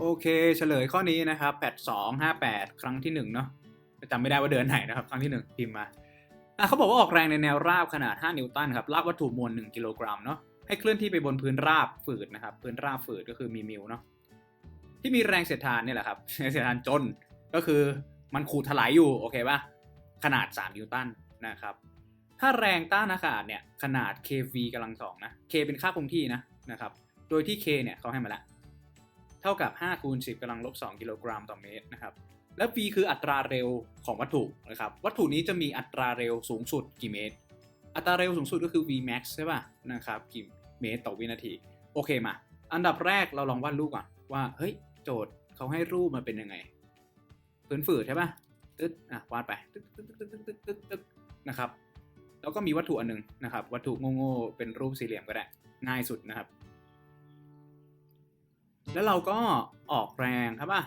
โอเคเฉลยข้อนี้นะครับแปดสองห้าแปดครั้งที่หนึ่งเนาะจำไม่ได้ว่าเดือนไหนนะครับ ครั้งที่หนึ่งพิมพ์มาอะเขาบอกว่าออกแรงในแนวราบขนาด 5 นิวตันครับลากวัตถุมวล 1 กิโลกรัมเนาะให้เคลื่อนที่ไปบนพื้นราบฝืดนะครับ พื้นราบฝืดก็คือมีมิวเนาะที่มีแรงเสียดทานเนี่ยแหละครับแรงเสียดทานจนก็คือมันขูดถลายอยู่โอเคป่ะขนาด 3 นิวตันนะครับ ถ้าแรงต้านอากาศเนี่ยขนาด kV กำลังสองนะ k เป็นค่าคงที่นะนะครับ โดยที่ k เนี่ยเขาให้มาแล้ว เท่ากับ5คูณ10กำลังลบ2กิโลกรัมต่อเมตรนะครับและ v คืออัตราเร็วของวัตถุนะครับวัตถุนี้จะมีอัตราเร็วสูงสุดกี่เมตร อัตราเร็วสูงสุดก็คือ v max ใช่ป่ะนะครับกี่เมตรต่อวินาที โอเคมา อันดับแรกเราลองวาดรูปก่อนว่าเฮ้ยโจทย์เขาให้รูปมาเป็นยังไงพื้นฝืดใช่ป่ะตึ๊ดอะวาดไปตึ๊ดตึ๊ดตึ๊ดตึ๊ดตึ๊ดตึ๊ดตึ๊ดนะครับแล้วก็มีวัตถุอันหนึงนะครับ วัตถุโง่ๆเป็นรูปสี่เหลี่ยมก็ได้ง่ายสุดนะครับ แล้วเราก็ออกแรงครับป่ะ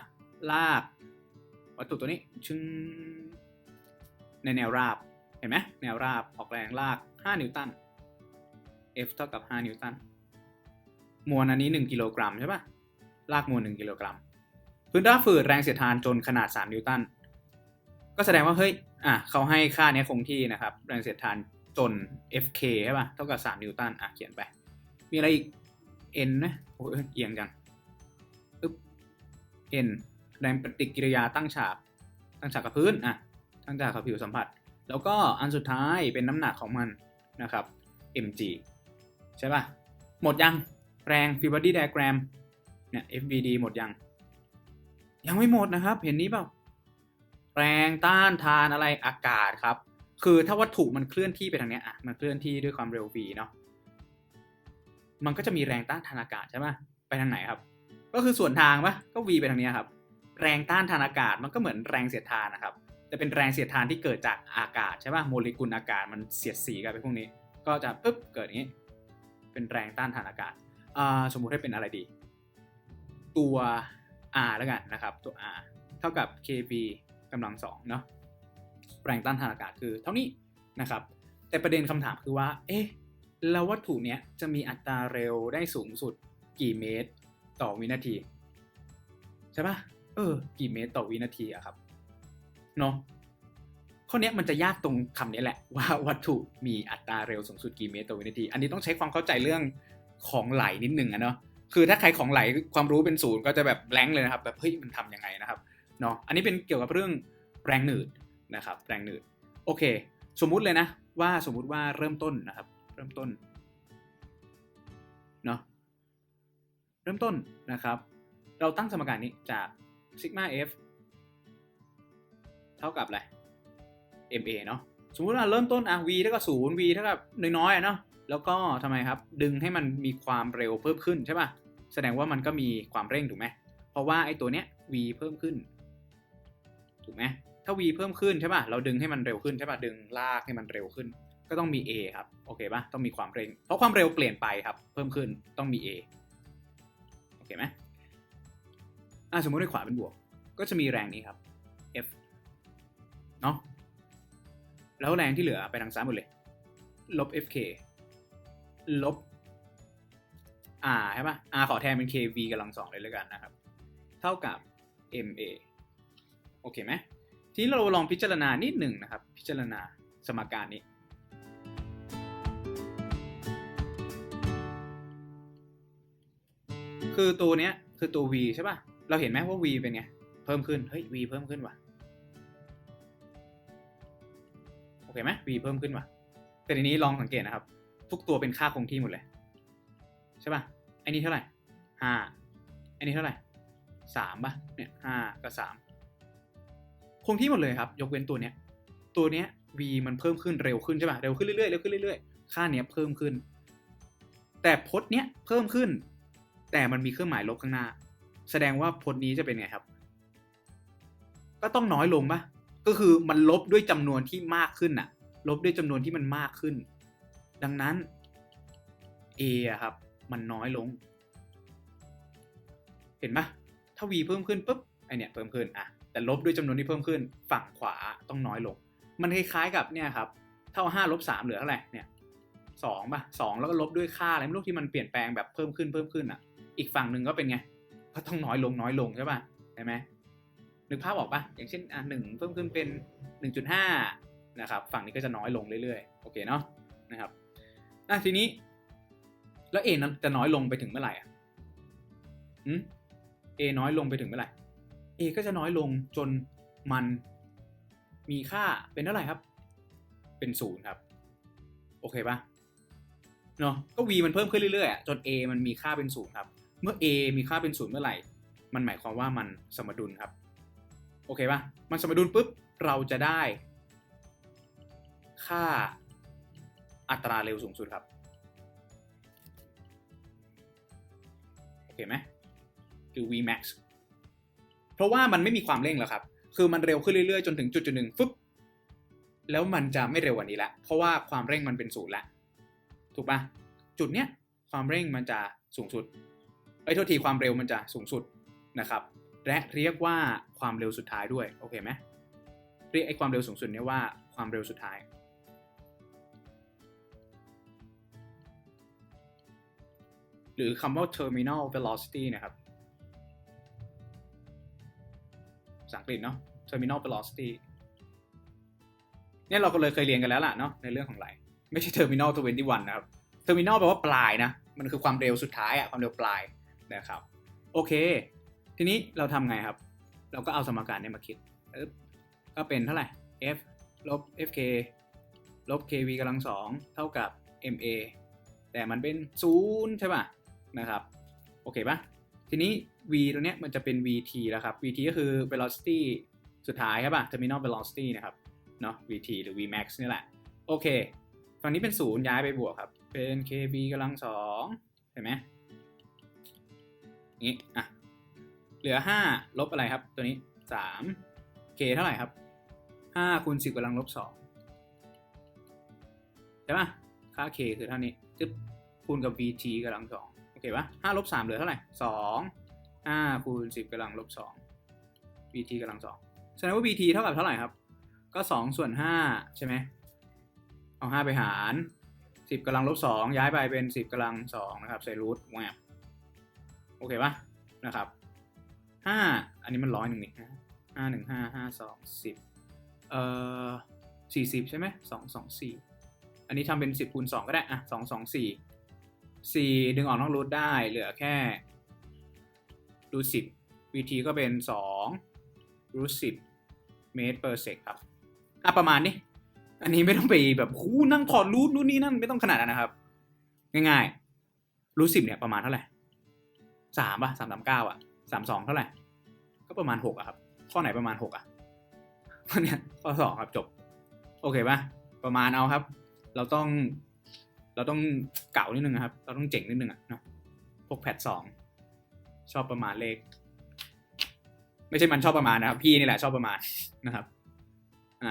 ลากวัตถุตัวนี้ชึงในแนวราบเห็นไหมแนวราบออกแรงลาก 5 นิวตัน F เท่ากับ 5 นิวตันมวลอันนี้ 1 กิโลกรัมใช่ป่ะลากมวล 1 กิโลกรัม พื้นราบฝืดแรงเสียดทานจนขนาด 3 นิวตัน ก็แสดงว่า เฮ้ย อะเขาให้ค่าเนี้ยคงที่นะครับ แรงเสียดทานจน FK ใช่ป่ะเท่ากับ 3 นิวตัน อะ เขียนไป มีอะไรอีก N นะโอ้ยเอียงจัง N แรงปฏิกิริยาตั้งฉาก ตั้งฉากกับพื้นอะตั้งฉากกับผิวสัมผัส แล้วก็อันสุดท้ายเป็นน้ำหนักของมันนะครับ mg ใช่ป่ะ หมดยังแรง free body diagram เนี่ย FBD หมดยัง ยังไม่หมดนะครับ เห็นนี้เปล่าแรงต้านทานอะไรอากาศครับ คือถ้าวัตถุมันเคลื่อนที่ไปทางเนี้ยอะมันเคลื่อนที่ด้วยความเร็ว v เนาะมันก็จะมีแรงต้านทานอากาศใช่ป่ะไปทางไหนครับ ก็คือส่วนทางปะก็ v ไปทางนี้ครับ แรงต้านทานอากาศมันก็เหมือนแรงเสียดทานนะครับ แต่เป็นแรงเสียดทานที่เกิดจากอากาศใช่ปะโมเลกุลอากาศมันเสียดสีกันไปพวกนี้ ก็จะปึ๊บเกิดอย่างนี้ เป็นแรงต้านทานอากาศสมมุติให้เป็นอะไรดี ตัว r แล้วกันนะครับ ตัว r เท่ากับ kb กำลังสองเนาะแรงต้านทานอากาศคือเท่านี้นะครับ แต่ประเด็นคำถามคือว่า เอ๊ะแล้ววัตถุเนี้ยจะมีอัตราเร็วได้สูงสุดกี่เมตร ต่อวินาทีใช่ปะเออ กี่เมตรต่อวินาทีอะครับเนาะข้อนี้มันจะยากตรงคำนี้แหละ ว่าวัตถุมีอัตราเร็วสูงสุดกี่เมตรต่อวินาที อันนี้ต้องใช้ความเข้าใจเรื่องของไหลนิดนึงอะเนาะคือถ้าใครของไหลความรู้เป็นศูนย์ก็จะแบบแบงค์เลยนะครับ แบบเฮ้ยมันทำยังไงนะครับเนาะอันนี้เป็นเกี่ยวกับเรื่องแรงหนืดนะครับ แรงหนืดโอเค สมมุติเลยนะ ว่าสมมุติว่าเริ่มต้นนะครับ เริ่มต้นเนาะ ริ่มต้นนะครับ เราตั้งสมการนี้จาก sigma f เท่ากับอะไร ma เนาะสมมุติว่าเริ่มต้นอะ v เท่ากับศูนย์ v เท่ากับน้อยๆอะเนาะแล้วก็ทำไมครับ ดึงให้มันมีความเร็วเพิ่มขึ้นใช่ป่ะ แสดงว่ามันก็มีความเร่งถูกไหมเพราะว่าไอ้ตัวเนี้ย v เพิ่มขึ้น ถูกไหมถ้า v เพิ่มขึ้นใช่ป่ะ เราดึงให้มันเร็วขึ้นใช่ป่ะ ดึงลากให้มันเร็วขึ้น ก็ต้องมี a ครับ โอเคป่ะ ต้องมีความเร่ง เพราะความเร็วเปลี่ยนไปครับ เพิ่มขึ้น ต้องมี a โอ เคไหมอะสมมติในขวาเป็นบวก ก็จะมีแรงนี้ครับ F เนาะแล้วแรงที่เหลือไปทางซ้ายหมดเลย ลบ FK ลบ R ใช่ปะ R ขอแทนเป็น KV กำลังสองเลยแล้วกันนะครับ เท่ากับ MA โอเคไหม ทีนี้เราลองพิจารณานิดหนึ่งนะครับ พิจารณาสมการนี้ คือตัวเนี้ยคือตัว v ใช่ป่ะ เราเห็นไหมว่า v เป็นไง เพิ่มขึ้น เฮ้ย v เพิ่มขึ้นว่ะ โอเคไหม v เพิ่มขึ้นว่ะ แต่ทีนี้ลองสังเกตนะครับ ทุกตัวเป็นค่าคงที่หมดเลย ใช่ป่ะอ้นี้เท่าไหร่ห้าไอ้นี้เท่าไหร่สามป่ะ เนี่ยห้ากับสามคงที่หมดเลยครับ ยกเว้นตัวเนี้ย ตัวเนี้ย v มันเพิ่มขึ้นเร็วขึ้นใช่ป่ะ เร็วขึ้นเรื่อยๆ เร็วขึ้นเรื่อยๆ ค่าเนี้ยเพิ่มขึ้น แต่พจน์เนี้ยเพิ่มขึ้น แต่มันมีเครื่องหมายลบข้างหน้า แสดงว่าพจน์นี้จะเป็นไงครับ ก็ต้องน้อยลงปะก็คือมันลบด้วยจำนวนที่มากขึ้นน่ะลบด้วยจำนวนที่มันมากขึ้น ดังนั้น a อะครับ มันน้อยลง เห็นปะถ้า v เพิ่มขึ้นปุ๊บไอเนี่ยเพิ่มขึ้นอะแต่ลบด้วยจำนวนที่เพิ่มขึ้น ฝั่งขวาต้องน้อยลง มันคล้ายๆกับเนี่ยครับ เท่าห้าลบสามเหลือเท่าไหร่เนี่ยสองป่ะสองแล้วก็ลบด้วยค่าอะไรไม่รู้ที่มันเปลี่ยนแปลงแบบเพิ่มขึ้นเพิ่มขึ้นอะ อีกฝั่งหนึ่งก็เป็นไงก็ต้องน้อยลงน้อยลงใช่ป่ะใช่ไหมนึกภาพออกป่ะอย่างเช่นอะหนึ่งเพิ่มขึ้นเป็นหนึ่งจุดห้านะครับฝั่งนี้ก็จะน้อยลงเรื่อยๆโอเคเนาะนะครับอะทีนี้ แล้ว a นั้นจะน้อยลงไปถึงเมื่อไหร่อะอืม a น้อยลงไปถึงเมื่อไหร่ a ก็จะน้อยลงจนมันมีค่าเป็นเท่าไหร่ครับ เป็นศูนย์ครับ โอเคปะเนาะก็ v มันเพิ่มขึ้นเรื่อยๆอะจน a มันมีค่าเป็นศูนย์ครับ เมื่อ a มีค่าเป็นศูนย์เมื่อไหร่ มันหมายความว่ามันสมดุลครับ โอเคปะมันสมดุลปุ๊บ เราจะได้ ค่าอัตราเร็วสูงสุดครับ โอเคไหมคือ v max เพราะว่ามันไม่มีความเร่งแล้วครับ คือมันเร็วขึ้นเรื่อยๆ จนถึงจุดจุดหนึ่งฟึบแล้วมันจะไม่เร็วกว่านี้ละ เพราะว่าความเร่งมันเป็นศูนย์ละ ถูกปะจุดเนี้ยความเร่งมันจะสูงสุด อ้โทษทีความเร็วมันจะสูงสุดนะครับ และเรียกว่าความเร็วสุดท้ายด้วยโอเคไหมเรียกไอ้ความเร็วสูงสุดเนี้ยว่าความเร็วสุดท้าย หรือคำว่า terminal velocity นะครับภาษาอังกฤษเนาะ terminal velocity เนี่ยเราก็เลยเคยเรียนกันแล้วล่ะเนาะในเรื่องของไหลไม่ใช่ terminal 21 นะครับ terminal แปลว่าปลายนะ มันคือความเร็วสุดท้ายอะความเร็วปลาย นะครับ โอเค ทีนี้เราทำไงครับ เราก็เอาสมการนี่ยมาคิดก็เป็นเท่าไหร่ f ลบ fk ลบ kv กำลังสองเท่ากับ ma แต่มันเป็นศูนย์ใช่ป่ะนะครับ โอเคปะทีนี้ v ตัวเนี้ยมันจะเป็น vt แล้วครับ vt ก็คือ velocity สุดท้ายครับป่ะ terminal velocity นะครับเนาะ vt หรือ vmax นี่แหละ โอเค ฝั่งนี้เป็นศูนย์ย้ายไปบวกครับ เป็น kb กำลังสองเห็นไหม งี้อะเหลือ5ลบอะไรครับ ตัวนี้3 k เท่าไหร่ครับ5คูณ10กำลังลบ2ใช่ปะค่า k คือเท่านี้จึ๊บคูณกับ vt กำลัง2โอเคป่ะ5ลบ3เหลือเท่าไหร่2 5คูณ10กำลังลบ2 vt กำลัง2แสดงว่า vt เท่ากับเท่าไหร่ครับ ก็2ส่วน5ใช่ไหมเอา5ไปหาร10กำลังลบ2ย้ายไปเป็น10กำลัง2นะครับใส่รูทแวบ โอเคปะนะครับ5อันนี้มันร้อยหนึ่งนี่ห้าหนึ่งห้าห้าสองสิบเอ่อสี่สิบใช่ไหมสองสองสี่อันนี้ทำเป็นสิบคูณสองก็ได้อะสองสองสี่สี่ดึงออกนอกรูทได้เหลือแค่รูทสิบวิธีก็เป็นสองรูทสิบเมตร per sec ครับอะประมาณนี้ อันนี้ไม่ต้องไปแบบหูนั่งถอดรูทนู่นนี่นั่นไม่ต้องขนาดนั้นนะครับ ง่ายๆรูทสิบเนี่ยประมาณเท่าไหร่ สามป่ะสามสามเก้าอะสามสองเท่าไหร่ ก็ประมาณหกอะครับ ข้อไหนประมาณหกอะข้อเนี้ยข้อสองครับจบ โอเคป่ะ ประมาณเอาครับ เราต้อง เราต้องเก่านิดนึงครับ เราต้องเจ๋งนิดนึงอะเนาะพวกแพทสองชอบประมาณเลข ไม่ใช่มันชอบประมาณนะครับ พี่นี่แหละชอบประมาณนะครับ